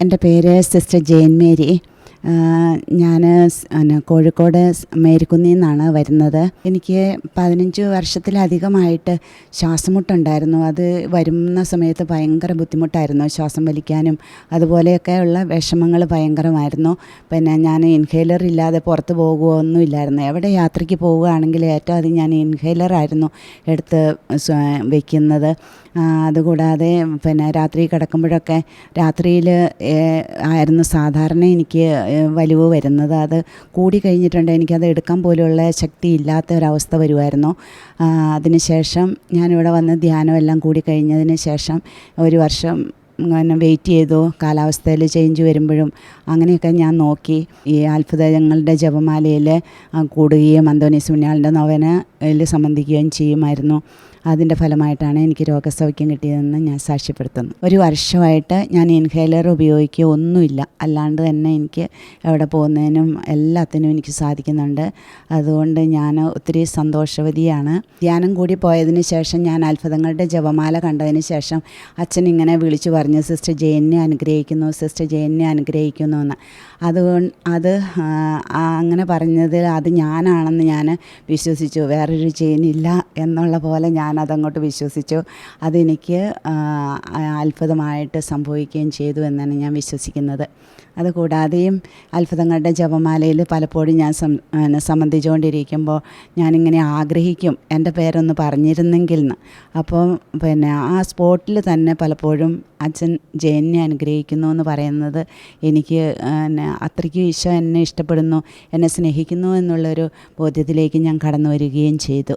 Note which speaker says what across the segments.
Speaker 1: എന്റെ പേര് sister Jain Mary. ഞാൻ കോഴിക്കോട് സ് മേരിക്കുന്നിൽ നിന്നാണ് വരുന്നത്. എനിക്ക് പതിനഞ്ച് വർഷത്തിലധികമായിട്ട് ശ്വാസമുട്ടുണ്ടായിരുന്നു. അത് വരുന്ന സമയത്ത് ഭയങ്കര ബുദ്ധിമുട്ടായിരുന്നു. ശ്വാസം വലിക്കാനും അതുപോലെയൊക്കെയുള്ള വിഷമങ്ങൾ ഭയങ്കരമായിരുന്നു. പിന്നെ ഞാൻ ഇൻഹേലർ ഇല്ലാതെ പുറത്ത് പോകുമോ ഒന്നുമില്ലായിരുന്നു എവിടെ യാത്രയ്ക്ക് പോവുകയാണെങ്കിൽ ഏറ്റവും അധികം ഞാൻ ഇൻഹേലറായിരുന്നു എടുത്ത് വയ്ക്കുന്നത് അതുകൂടാതെ പിന്നെ രാത്രി കിടക്കുമ്പോഴൊക്കെ രാത്രിയിൽ ആയിരുന്നു സാധാരണ എനിക്ക് വലിവ് വരുന്നത്. അത് കൂടി കഴിഞ്ഞിട്ടുണ്ട്. എനിക്കത് എടുക്കാൻ പോലുള്ള ശക്തി ഇല്ലാത്ത ഒരവസ്ഥ വരുമായിരുന്നു അതിനുശേഷം ഞാനിവിടെ വന്ന് ധ്യാനമെല്ലാം കൂടി കഴിഞ്ഞതിന് ശേഷം ഒരു വർഷം അങ്ങനെ വെയിറ്റ് ചെയ്തു. കാലാവസ്ഥയിൽ ചേഞ്ച് വരുമ്പോഴും അങ്ങനെയൊക്കെ ഞാൻ നോക്കി. ഈ അത്ഭുതങ്ങളുടെ ജപമാലയിൽ കൂടുകയും അന്തോണീസ് പുണ്യാളിന്റെ നോവനയിൽ സംബന്ധിക്കുകയും ചെയ്യുമായിരുന്നു. അതിന്റെ ഫലമായിട്ടാണ് എനിക്ക് രോഗസൗഖ്യം കിട്ടിയതെന്ന് ഞാൻ സാക്ഷ്യപ്പെടുത്തുന്നു. ഒരു വർഷമായിട്ട് ഞാൻ ഇൻഹേലർ ഉപയോഗിക്കുക ഒന്നുമില്ല. അല്ലാണ്ട് തന്നെ എനിക്ക് എവിടെ പോകുന്നതിനും എല്ലാത്തിനും എനിക്ക് സാധിക്കുന്നുണ്ട്. അതുകൊണ്ട് ഞാൻ ഒത്തിരി സന്തോഷവതിയാണ്. ധ്യാനം കൂടി പോയതിന് ശേഷം ഞാൻ അത്ഭുതങ്ങളുടെ ജപമാല കണ്ടതിന് ശേഷം അച്ഛൻ ഇങ്ങനെ വിളിച്ചു പറഞ്ഞു സിസ്റ്റർ ജയനെ അനുഗ്രഹിക്കുന്നു സിസ്റ്റർ ജയനെ അനുഗ്രഹിക്കുന്നു എന്ന്. അതുകൊണ്ട് അത് ആ, ആ, അങ്ങനെ പറഞ്ഞതിൽ അത് ഞാനാണെന്ന് ഞാൻ വിശ്വസിച്ചു. വേറൊരു ജയനില്ല എന്നുള്ള പോലെ ഞാൻ അതങ്ങോട്ട് വിശ്വസിച്ചു. അതെനിക്ക് ആ, അത്ഭുതമായിട്ട് സംഭവിക്കുകയും ചെയ്തു എന്നാണ് ഞാൻ വിശ്വസിക്കുന്നത്. അതുകൂടാതെയും അത്ഭുതങ്ങളുടെ ജപമാലയിൽ പലപ്പോഴും ഞാൻ സംബന്ധിച്ചുകൊണ്ടിരിക്കുമ്പോൾ ഞാനിങ്ങനെ ആഗ്രഹിക്കും എന്റെ പേരൊന്ന് പറഞ്ഞിരുന്നെങ്കിൽ എന്ന്. അപ്പോൾ പിന്നെ ആ സ്പോട്ടിൽ തന്നെ പലപ്പോഴും അച്ഛൻ ജയനെ അനുഗ്രഹിക്കുന്നു എന്ന് പറയുന്നത് എനിക്ക് എന്നെ അത്രയ്ക്ക് ഈശോ എന്നെ ഇഷ്ടപ്പെടുന്നു എന്നെ സ്നേഹിക്കുന്നു എന്നുള്ളൊരു ബോധ്യത്തിലേക്ക് ഞാൻ കടന്നു വരികയും ചെയ്തു.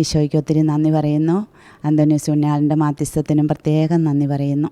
Speaker 1: ഈശോയ്ക്ക് ഒത്തിരി നന്ദി പറയുന്നു. അന്തോണി സുന്യാലിന്റെ മാധ്യസ്ഥത്തിനും പ്രത്യേകം നന്ദി പറയുന്നു.